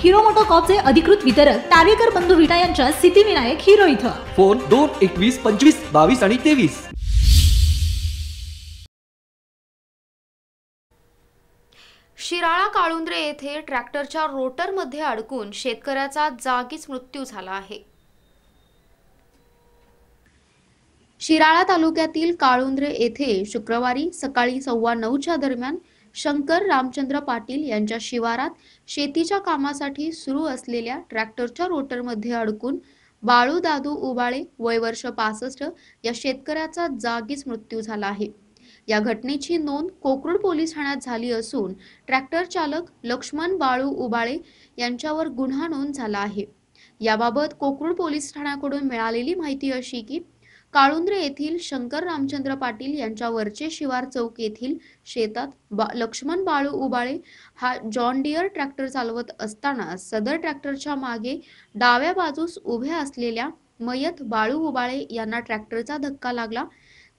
Hero मोटोकॉपचे अधिकृत वितरक टावेकर बंधू विटा यांच्या सिद्धिविनायक हिरो इथं. फोन दोन एकवीस पंचवीस बावीस आणि तेवीस. शिराळा काळुंद्रे येथे ट्रॅक्टरच्या रोटरमध्ये अडकून शेतकऱ्याचा जागीच मृत्यू झाला आहे. शिराळा तालुक्यातील काळुंद्रे येथे शुक्रवारी सकाळी सव्वा नऊच्या दरम्यान शंकर रामचंद्र पाटील यांच्या शिवारात शेतीच्या कामासाठी सुरू असलेल्या ट्रॅक्टरच्या रोटरमध्ये अडकून बाळू दादू उबाळे वय वर्ष पासष्ट या शेतकऱ्याचा जागीच मृत्यू झाला आहे. या घटनेची नोंद कोकरूड पोलीस ठाण्यात झाली असून ट्रॅक्टर चालक लक्ष्मण बाळू उबाळे यांच्यावर गुन्हा नोंद झाला आहे. याबाबत कोकरूड पोलीस ठाण्याकडून मिळालेली माहिती अशी की काळुंद्रे येथील शंकर रामचंद्र पाटील यांच्या वरचे शिवार चौक येथील शेतात बा लक्ष्मण बाळू उबाळे हा जॉन डिअर ट्रॅक्टर चालवत असताना सदर ट्रॅक्टरच्या मागे डाव्या बाजूस उभ्या असलेल्या मयत बाळू उबाळे यांना ट्रॅक्टरचा धक्का लागला.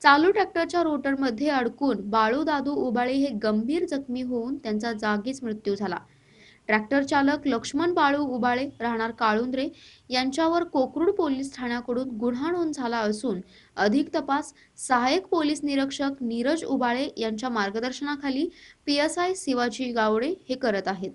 चालू ट्रॅक्टरच्या रोटरमध्ये अडकून बाळू दादू उबाळे हे गंभीर जखमी होऊन त्यांचा जागीच मृत्यू झाला. ट्रॅक्टर चालक लक्ष्मण बाळू उबाळे राहणार काळुंद्रे यांच्यावर कोकरूड पोलीस ठाण्याकडून गुन्हा नोंद झाला असून अधिक तपास सहाय्यक पोलीस निरीक्षक नीरज उबाळे यांच्या मार्गदर्शनाखाली P S I Shivaji Gawade हे करत आहेत.